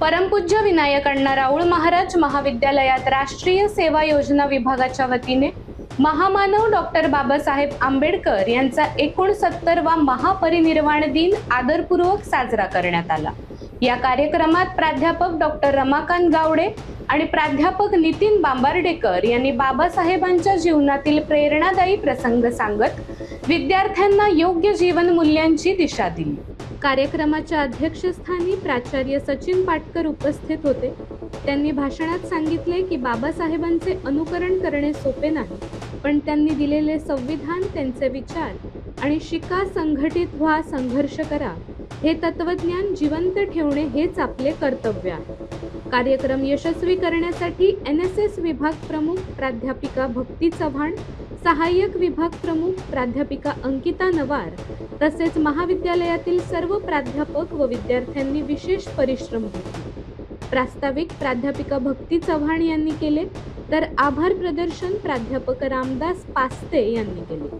परमपूज्य विनायक अण्णा राऊळ महाराज महाविद्यालयात राष्ट्रीय सेवा योजना विभागाच्या वतीने महामानव डॉक्टर बाबासाहेब आंबेडकर यांचा एकोणसत्तरवा महापरिनिर्वाण दिन आदरपूर्वक साजरा करण्यात आला. या कार्यक्रमात प्राध्यापक डॉक्टर रमाकांत गावडे आणि प्राध्यापक नितीन बांबार्डेकर यांनी बाबासाहेबांच्या जीवनातील प्रेरणादायी प्रसंग सांगत विद्यार्थ्यांना योग्य जीवन मूल्यांची दिशा दिली. कार्यक्रमाच्या अध्यक्षस्थानी प्राचार्य सचिन पाटकर उपस्थित होते. त्यांनी भाषणात सांगितले की बाबासाहेबांचे अनुकरण करणे सोपे नाही पण त्यांनी दिलेले संविधान त्यांचे विचार आणि शिका संघटित व्हा संघर्ष करा हे तत्वज्ञान जिवंत ठेवणे हेच आपले कर्तव्य आहे. कार्यक्रम यशस्वी करण्यासाठी एन एस एस विभाग प्रमुख प्राध्यापिका भक्ती चव्हाण सहाय्यक विभाग प्रमुख प्राध्यापिका अंकिता नवार तसेच महाविद्यालयातील सर्व प्राध्यापक व विद्यार्थ्यांनी विशेष परिश्रम घेतले. प्रास्ताविक प्राध्यापिका भक्ती चव्हाण यांनी केले तर आभार प्रदर्शन प्राध्यापक रामदास पास्ते यांनी केले.